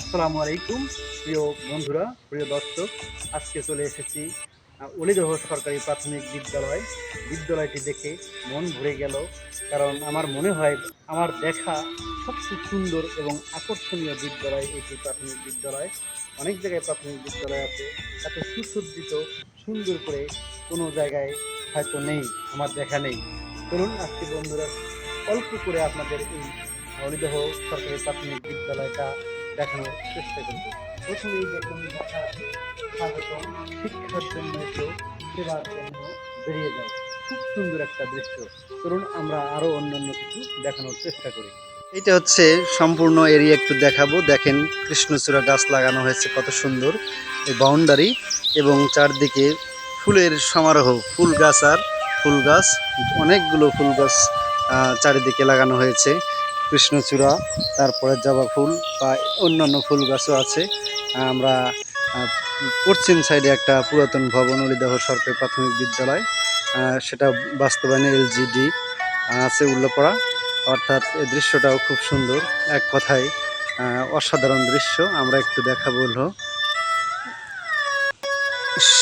আসসালামু আলাইকুম, প্রিয় বন্ধুরা, প্রিয় দর্শক, আজকে চলে এসেছি অলিদহ সরকারি প্রাথমিক বিদ্যালয়, বিদ্যালয়টি দেখে মন ভরে গেল, কারণ আমার মনে হয় আমার দেখা সবচেয়ে সুন্দর এবং আকর্ষণীয় বিদ্যালয় এটি প্রাথমিক বিদ্যালয়। অনেক জায়গায় প্রাথমিক বিদ্যালয় আছে এত সুসজ্জিত, সুন্দর করে কোনো জায়গায় হয়তো নেই, আমার দেখা নেই। চলুন আজকে বন্ধুরা, অল্প করে আপনাদের এই অলিদহ সরকারি প্রাথমিক বিদ্যালয়টা দেখানোর চেষ্টা করব। প্রথমেই দেখুন লেখা আছে স্বাগতম শিক্ষার জন্য সেবার জন্য বেরিয়ে যাও। খুব সুন্দর একটা দৃশ্য। চলুন আমরা আরও অন্যান্য কিছু দেখানোর চেষ্টা করি। এটা হচ্ছে সম্পূর্ণ এরিয়া একটু দেখাবো। দেখেন, কৃষ্ণচূড়া গাছ লাগানো হয়েছে, কত সুন্দর। এই বাউন্ডারি এবং চারদিকে ফুলের সমারোহ, ফুল গাছ আর ফুল গাছ, অনেকগুলো ফুল গাছ চারিদিকে লাগানো হয়েছে। কৃষ্ণচূড়া, তারপরে জবা ফুল বা অন্যান্য ফুল গাছও আছে। আমরা পশ্চিম সাইডে একটা পুরাতন ভবন, অলিদাহ সরকারি প্রাথমিক বিদ্যালয় সেটা বাস্তবায়নে এলজিডি আছে উল্লাপড়া। অর্থাৎ এই দৃশ্যটাও খুব সুন্দর। এক কথায় অসাধারণ দৃশ্য। আমরা একটু দেখাবো হলো।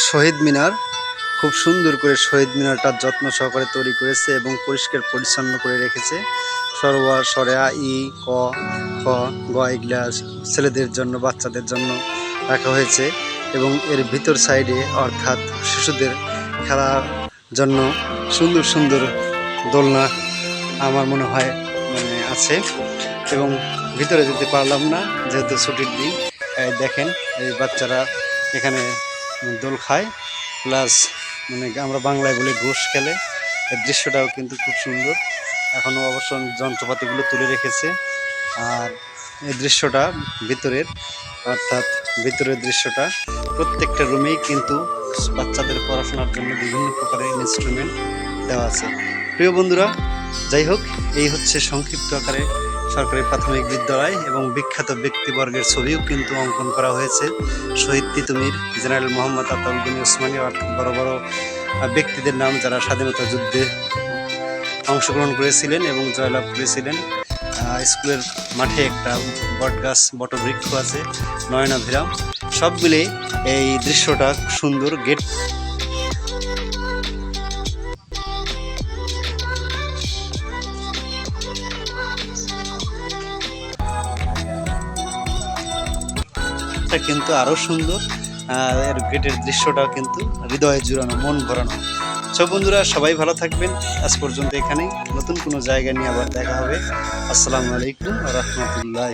শহীদ মিনার খুব সুন্দর করে শহীদ মিনারটা যত্ন সহকারে তৈরি করেছে এবং পরিষ্কার পরিচ্ছন্ন করে রেখেছে। সরোয়া, সরেয়া, ই, ক, খ, গ এগুলা ছেলেদের জন্য, বাচ্চাদের জন্য রাখা হয়েছে এবং এর ভিতর সাইডে অর্থাৎ শিশুদের খেলার জন্য সুন্দর সুন্দর দোলনা আমার মনে হয় মানে আছে এবং ভিতরে যেতে পারলাম না, যেহেতু ছুটির দিন। দেখেন, এই বাচ্চারা এখানে দোল খায়, প্লাস মানে আমরা বাংলায় বলে ঘোষ খেলে। এই দৃশ্যটাও কিন্তু খুব সুন্দর। এখনও অবশ্য যন্ত্রপাতিগুলো তুলে রেখেছে। আর এই দৃশ্যটা ভিতরের, অর্থাৎ ভিতরের দৃশ্যটা প্রত্যেকটা রুমেই কিন্তু বাচ্চাদের পড়াশোনার জন্য বিভিন্ন প্রকারের ইনস্ট্রুমেন্ট দেওয়া আছে। প্রিয় বন্ধুরা, যাই হোক, এই হচ্ছে সংক্ষিপ্ত আকারে সরকারি প্রাথমিক বিদ্যালয় এবং বিখ্যাত ব্যক্তিবর্গের ছবিও কিন্তু অঙ্কন করা হয়েছে। শহীদ তিতুমির, জেনারেল মোহাম্মদ আতাউল গনি ওসমানী, অর্থাৎ বড় বড় ব্যক্তিদের নাম যারা স্বাধীনতা যুদ্ধে অংশগ্রহণ করেছিলেন এবং জয়লাভ করেছিলেন। স্কুলের মাঠে একটা বটগাছ, বটবৃক্ষ আছে, নয়নাভিরাম। সব মিলে এই দৃশ্যটা সুন্দর, গেট টা কিন্তু আরও সুন্দর এর গেটের দৃশ্যটাও কিন্তু হৃদয়ে জুড়ানো, মন ভরানো। সব বন্ধুরা, সবাই ভালো থাকবেন। আজ পর্যন্ত এখানেই। নতুন কোনো জায়গা নিয়ে আবার দেখা হবে। আসসালামু আলাইকুম রহমতুল্লাহ